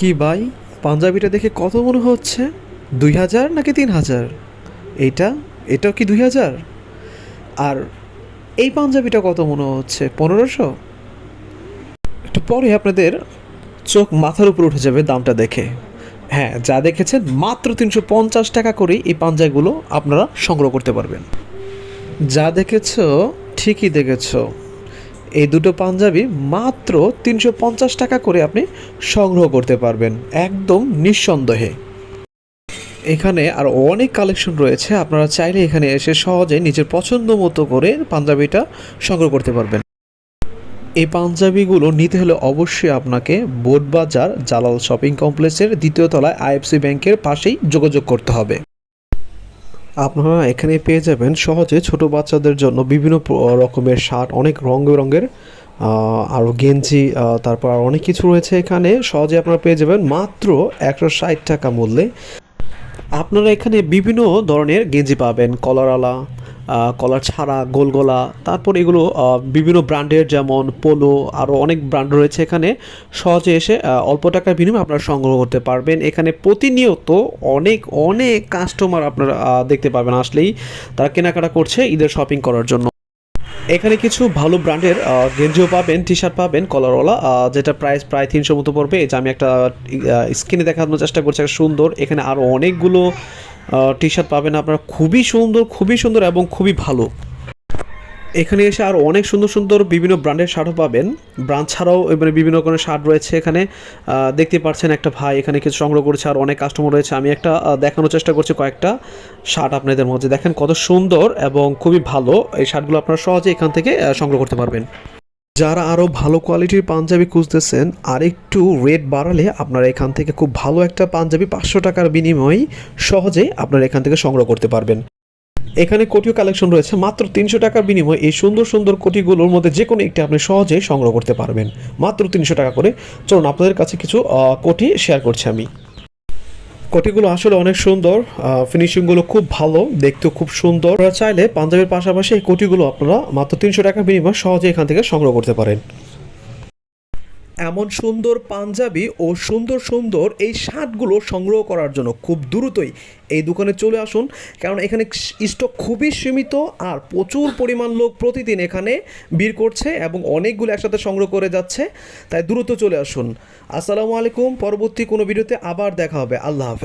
কি ভাই? পাঞ্জাবিটা দেখে কত মনে হচ্ছে? দুই হাজার নাকি তিন হাজার? এইটা? এটাও কি দুই হাজার? আর এই পাঞ্জাবিটা কত মনে হচ্ছে? পনেরোশো? একটু পরে আপনাদের চোখ মাথার উপর উঠে যাবে দামটা দেখে। হ্যাঁ যা দেখেছেন, মাত্র তিনশো পঞ্চাশ টাকা করেই এই পাঞ্জাবিগুলো আপনারা সংগ্রহ করতে পারবেন। যা দেখেছ, ঠিকই দেখেছ। এই দুটো পাঞ্জাবি মাত্র তিনশো পঞ্চাশ টাকা করে আপনি সংগ্রহ করতে পারবেন, একদম নিঃসন্দেহে। এখানে আর অনেক কালেকশন রয়েছে, আপনারা চাইলে এখানে এসে সহজে নিজের পছন্দ মতো করে পাঞ্জাবিটা সংগ্রহ করতে পারবেন। এই পাঞ্জাবিগুলো নিতে হলে অবশ্যই আপনাকে বোটবাজার জালাল শপিং কমপ্লেক্সের দ্বিতীয় তলায় আইএফসি ব্যাংকের পাশেই যোগাযোগ করতে হবে। আপনারা এখানে পেয়ে যাবেন সহজে ছোট বাচ্চাদের জন্য বিভিন্ন রকমের শার্ট, অনেক রঙ বেরঙের আরও গেঞ্জি তারপর আর অনেক কিছু রয়েছে এখানে। সহজে আপনারা পেয়ে যাবেন মাত্র একশো ষাট টাকা মূল্যে। আপনারা এখানে বিভিন্ন ধরনের গেঞ্জি পাবেন কলারওয়ালা কলার ছাড়া গোল গলা তারপর এগুলো বিভিন্ন ব্র্যান্ডের যেমন পোলো আরও অনেক ব্র্যান্ড রয়েছে এখানে। সহজে এসে অল্প টাকার বিনিময়ে আপনারা সংগ্রহ করতে পারবেন। এখানে প্রতিনিয়ত অনেক অনেক কাস্টমার আপনারা দেখতে পাবেন আসলেই। তারা কেনাকাটা করছে ঈদের শপিং করার জন্য। এখানে কিছু ভালো ব্র্যান্ডের গেঞ্জিও পাবেন টি শার্ট পাবেন, কলারওয়ালা যেটা প্রাইস প্রায় তিনশো মতো পড়বে। যে আমি একটা স্ক্রিনে দেখানোর চেষ্টা করছি, একটা সুন্দর। এখানে আরও অনেকগুলো টি শার্ট পাবেন আপনারা। খুবই সুন্দর খুবই সুন্দর এবং খুবই ভালো। এখানে এসে আর অনেক সুন্দর সুন্দর বিভিন্ন ব্র্যান্ডের শার্টও পাবেন। ব্র্যান্ড ছাড়াও এবারে বিভিন্ন ধরনের শার্ট রয়েছে এখানে। দেখতে পাচ্ছেন একটা ভাই এখানে কিছু সংগ্রহ করেছে আর অনেক কাস্টমার রয়েছে। আমি একটা দেখানোর চেষ্টা করছি কয়েকটা শার্ট আপনাদের মধ্যে। দেখেন কত সুন্দর এবং খুবই ভালো। এই শার্টগুলো আপনারা সহজে এখান থেকে সংগ্রহ করতে পারবেন। যারা আরও ভালো কোয়ালিটির পাঞ্জাবি খুঁজতেছেন আর একটু রেট বাড়ালে আপনারা এখান থেকে খুব ভালো একটা পাঞ্জাবি পাঁচশো টাকার বিনিময়ে সহজেই আপনারা এখান থেকে সংগ্রহ করতে পারবেন। এখানে কোটিও কালেকশন রয়েছে, মাত্র তিনশো টাকার বিনিময়ে এই সুন্দর সুন্দর কোটিগুলোর মধ্যে যে কোনো একটি আপনি সহজেই সংগ্রহ করতে পারবেন। মাত্র তিনশো টাকা করে। চলুন, আপনাদের কাছে কিছু কোটি শেয়ার করছি আমি। কোটিগুলো আসলে অনেক সুন্দর ফিনিশিংগুলো খুব ভালো, দেখতেও খুব সুন্দর। আপনারা চাইলে পাঞ্জাবের পাশাপাশি এই কোটিগুলো আপনারা মাত্র তিনশো টাকার বিনিময় সহজে এখান থেকে সংগ্রহ করতে পারেন। এমন সুন্দর পাঞ্জাবি ও সুন্দর সুন্দর এই শার্টগুলো সংগ্রহ করার জন্য খুব দ্রুতই এই দোকানে চলে আসুন, কারণ এখানে স্টক খুবই সীমিত আর প্রচুর পরিমাণ লোক প্রতিদিন এখানে ভিড় করছে এবং অনেকগুলো একসাথে সংগ্রহ করে যাচ্ছে, তাই দ্রুত চলে আসুন। আসসালামু আলাইকুম, পরবর্তী কোনো ভিডিওতে আবার দেখা হবে। আল্লাহ হাফেজ।